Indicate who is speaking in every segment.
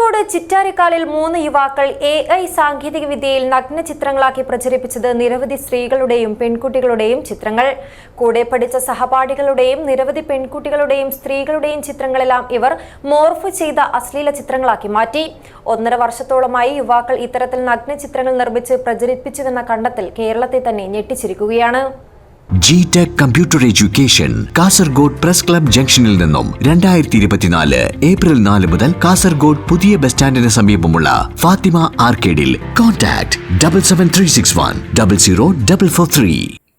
Speaker 1: കാസർഗോഡ് ചിറ്റാരിക്കാലിൽ മൂന്ന് യുവാക്കൾ A I സാങ്കേതിക വിദ്യയിൽ നഗ്ന ചിത്രങ്ങളാക്കി പ്രചരിപ്പിച്ചത് നിരവധി സ്ത്രീകളുടെയും പെൺകുട്ടികളുടെയും ചിത്രങ്ങൾ. കൂടെ പഠിച്ച സഹപാഠികളുടെയും നിരവധി പെൺകുട്ടികളുടെയും സ്ത്രീകളുടെയും ചിത്രങ്ങളെല്ലാം ഇവർ മോർഫ് ചെയ്ത അശ്ലീല ചിത്രങ്ങളാക്കി മാറ്റി. ഒന്നര വർഷത്തോളമായി യുവാക്കൾ ഇത്തരത്തിൽ നഗ്ന ചിത്രങ്ങൾ നിർമ്മിച്ച് പ്രചരിപ്പിച്ചുവെന്ന കണ്ടെത്തൽ കേരളത്തെ തന്നെ ഞെട്ടിച്ചിരിക്കുകയാണ്.
Speaker 2: G tech computer education Kasaragod press club ജംഗ്ഷനിൽ നിന്നും രണ്ടായിരത്തി ഇരുപത്തിനാല് ഏപ്രിൽ നാല് മുതൽ കാസർഗോഡ് പുതിയ ബസ് സ്റ്റാൻഡിന് സമീപമുള്ള Fathima ആർക്കേഡിൽ contact double seven three six one double zero double four three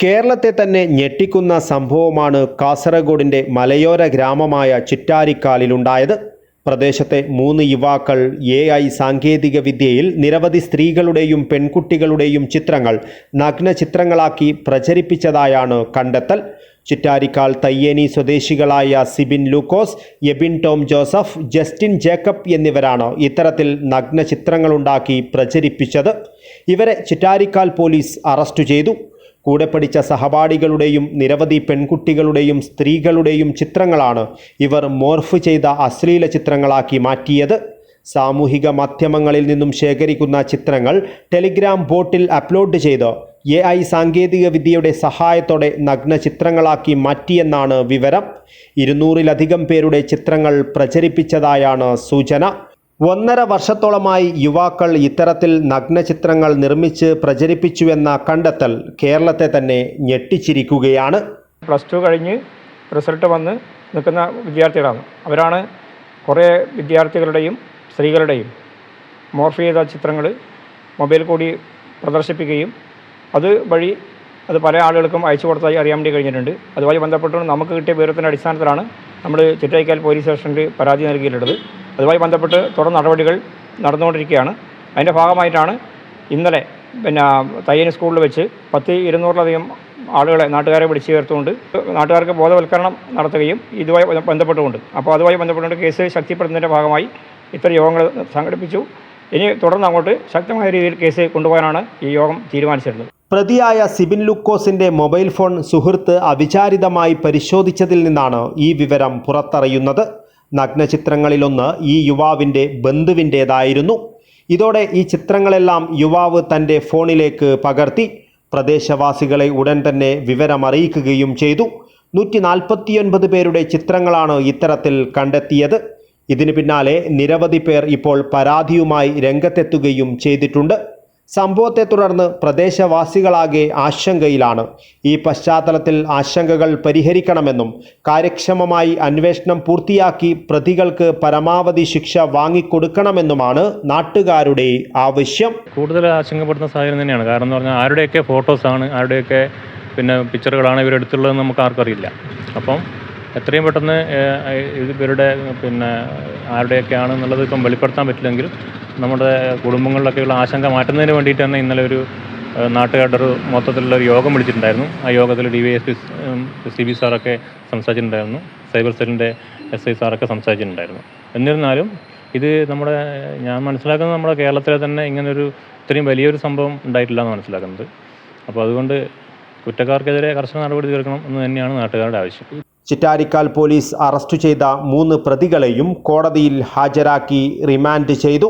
Speaker 3: കേരളത്തെ തന്നെ ഞെട്ടിക്കുന്ന സംഭവമാണ് കാസർഗോഡിന്റെ മലയോര ഗ്രാമമായ ചിറ്റാരിക്കാലിലുണ്ടായത്. പ്രദേശത്തെ മൂന്ന് യുവാക്കൾ എ ഐ സാങ്കേതിക വിദ്യയിൽ നിരവധി സ്ത്രീകളുടെയും പെൺകുട്ടികളുടെയും ചിത്രങ്ങൾ നഗ്ന ചിത്രങ്ങളാക്കി പ്രചരിപ്പിച്ചതായാണ് കണ്ടെത്തൽ. ചിറ്റാരിക്കാൽ തയ്യേനി സ്വദേശികളായ സിബിൻ ലൂക്കോസ് എബിൻ ടോം ജോസഫ് ജസ്റ്റിൻ ജേക്കബ് എന്നിവരാണ് ഇത്തരത്തിൽ നഗ്ന ചിത്രങ്ങളുണ്ടാക്കി പ്രചരിപ്പിച്ചത്. ഇവരെ ചിറ്റാരിക്കാൽ പോലീസ് അറസ്റ്റ് ചെയ്തു. കൂടെ പഠിച്ച സഹപാഠികളുടെയും നിരവധി പെൺകുട്ടികളുടെയും സ്ത്രീകളുടെയും ചിത്രങ്ങളാണ് ഇവർ മോർഫ് ചെയ്ത അശ്ലീല ചിത്രങ്ങളാക്കി മാറ്റിയത്. സാമൂഹിക മാധ്യമങ്ങളിൽ നിന്നും ശേഖരിക്കുന്ന ചിത്രങ്ങൾ ടെലിഗ്രാം ബോട്ടിൽ അപ്ലോഡ് ചെയ്ത് എ ഐ സാങ്കേതികവിദ്യയുടെ സഹായത്തോടെ നഗ്ന ചിത്രങ്ങളാക്കി മാറ്റിയെന്നാണ് വിവരം. ഇരുന്നൂറിലധികം പേരുടെ ചിത്രങ്ങൾ പ്രചരിപ്പിച്ചതായാണ് സൂചന. ഒന്നര വർഷത്തോളമായി യുവാക്കൾ ഇത്തരത്തിൽ നഗ്നചിത്രങ്ങൾ നിർമ്മിച്ച് പ്രചരിപ്പിച്ചുവെന്ന കണ്ടെത്തൽ കേരളത്തെ തന്നെ ഞെട്ടിച്ചിരിക്കുകയാണ്.
Speaker 4: പ്ലസ് ടു കഴിഞ്ഞ് റിസൾട്ട് വന്ന് നിൽക്കുന്ന വിദ്യാർത്ഥികളാണ്. അവരാണ് കുറേ വിദ്യാർത്ഥികളുടെയും സ്ത്രീകളുടെയും മോർഫ് ചെയ്ത ചിത്രങ്ങൾ മൊബൈൽ കൂടി പ്രദർശിപ്പിക്കുകയും അത് വഴി അത് പല ആളുകൾക്കും അയച്ചു കൊടുത്തായി അറിയാൻ വേണ്ടി കഴിഞ്ഞിട്ടുണ്ട്. അതുമായി ബന്ധപ്പെട്ടുകൊണ്ട് നമുക്ക് കിട്ടിയ വിവരത്തിന്റെ അടിസ്ഥാനത്തിലാണ് നമ്മൾ ചിറ്റൈക്കാൽ പോലീസ് സ്റ്റേഷനിൽ പരാതി നൽകിയിട്ടുള്ളത്. അതുമായി ബന്ധപ്പെട്ട് തുടർ നടപടികൾ നടന്നുകൊണ്ടിരിക്കുകയാണ്. അതിന്റെ ഭാഗമായിട്ടാണ് ഇന്നലെ പിന്നെ തയ്യൻ സ്കൂളിൽ വെച്ച് പത്ത് ഇരുന്നൂറിലധികം ആളുകളെ നാട്ടുകാരെ വിളിച്ചു ചേർത്തുകൊണ്ട് നാട്ടുകാർക്ക് ബോധവൽക്കരണം നടത്തുകയും ഇതുമായി ബന്ധപ്പെട്ടുകൊണ്ട്. അപ്പോൾ അതുമായി ബന്ധപ്പെട്ടുകൊണ്ട് കേസ് ശക്തിപ്പെടുത്തുന്നതിന്റെ ഭാഗമായി ഇത്തരം യോഗങ്ങൾ സംഘടിപ്പിച്ചു. ഇനി തുടർന്ന് അങ്ങോട്ട് ശക്തമായ രീതിയിൽ കേസ് കൊണ്ടുപോകാനാണ് ഈ യോഗം തീരുമാനിച്ചിരുന്നത്.
Speaker 3: പ്രതിയായ സിബിൻ ലുക്കോസിന്റെ മൊബൈൽ ഫോൺ സുഹൃത്ത് അവിചാരിതമായി പരിശോധിച്ചതിൽ നിന്നാണ് ഈ വിവരം പുറത്തറിയുന്നത്. നഗ്നചിത്രങ്ങളിലൊന്ന് ഈ യുവാവിന്റെ ബന്ധുവിന്റേതായിരുന്നു. ഇതോടെ ഈ ചിത്രങ്ങളെല്ലാം യുവാവ് തന്റെ ഫോണിലേക്ക് പകർത്തി പ്രദേശവാസികളെ ഉടൻ തന്നെ വിവരമറിയിക്കുകയും ചെയ്തു. നൂറ്റി നാൽപ്പത്തിയൊൻപത് പേരുടെ ചിത്രങ്ങളാണ് ഇത്തരത്തിൽ കണ്ടെത്തിയത്. ഇതിന് പിന്നാലെ നിരവധി പേർ ഇപ്പോൾ പരാതിയുമായി രംഗത്തെത്തുകയും ചെയ്തിട്ടുണ്ട്. സംഭവത്തെ തുടർന്ന് പ്രദേശവാസികളാകെ ആശങ്കയിലാണ്. ഈ പശ്ചാത്തലത്തിൽ ആശങ്കകൾ പരിഹരിക്കണമെന്നും കാര്യക്ഷമമായി അന്വേഷണം പൂർത്തിയാക്കി പ്രതികൾക്ക് പരമാവധി ശിക്ഷ വാങ്ങിക്കൊടുക്കണമെന്നുമാണ് നാട്ടുകാരുടെ ആവശ്യം.
Speaker 5: കൂടുതൽ ആശങ്കപ്പെടുന്ന സാഹചര്യം തന്നെയാണ്. കാരണം എന്ന് പറഞ്ഞാൽ ആരുടെയൊക്കെ ഫോട്ടോസാണ് ആരുടെയൊക്കെ പിന്നെ പിക്ചറുകളാണ് ഇവരെടുത്തുള്ളതെന്ന് നമുക്ക് ആർക്കും അറിയില്ല. അപ്പം എത്രയും പെട്ടെന്ന് ഇവരുടെ പിന്നെ ആരുടെയൊക്കെയാണ് എന്നുള്ളത് ഇപ്പം വെളിപ്പെടുത്താൻ പറ്റില്ലെങ്കിൽ നമ്മുടെ കുടുംബങ്ങളിലൊക്കെയുള്ള ആശങ്ക മാറ്റുന്നതിന് വേണ്ടിയിട്ട് തന്നെ ഇന്നലെ ഒരു നാട്ടുകാരുടെ ഒരു മൊത്തത്തിലുള്ള ഒരു യോഗം വിളിച്ചിട്ടുണ്ടായിരുന്നു. ആ യോഗത്തിൽ D Y S P C B സാറൊക്കെ സംസാരിച്ചിട്ടുണ്ടായിരുന്നു. സൈബർ സെല്ലിന്റെ എസ് ഐ സാറൊക്കെ സംസാരിച്ചിട്ടുണ്ടായിരുന്നു. എന്നിരുന്നാലും ഇത് നമ്മുടെ ഞാൻ മനസ്സിലാക്കുന്നത് നമ്മുടെ കേരളത്തിലെ തന്നെ ഇങ്ങനൊരു ഇത്രയും വലിയൊരു സംഭവം ഉണ്ടായിട്ടില്ല എന്ന് മനസ്സിലാക്കുന്നത്. അപ്പോൾ അതുകൊണ്ട് കുറ്റക്കാർക്കെതിരെ കർശന നടപടി തീർക്കണം എന്ന് തന്നെയാണ് നാട്ടുകാരുടെ ആവശ്യം.
Speaker 3: ചിറ്റാരിക്കാൽ പോലീസ് അറസ്റ്റ് ചെയ്ത മൂന്ന് പ്രതികളെയും കോടതിയിൽ ഹാജരാക്കി റിമാൻഡ് ചെയ്തു.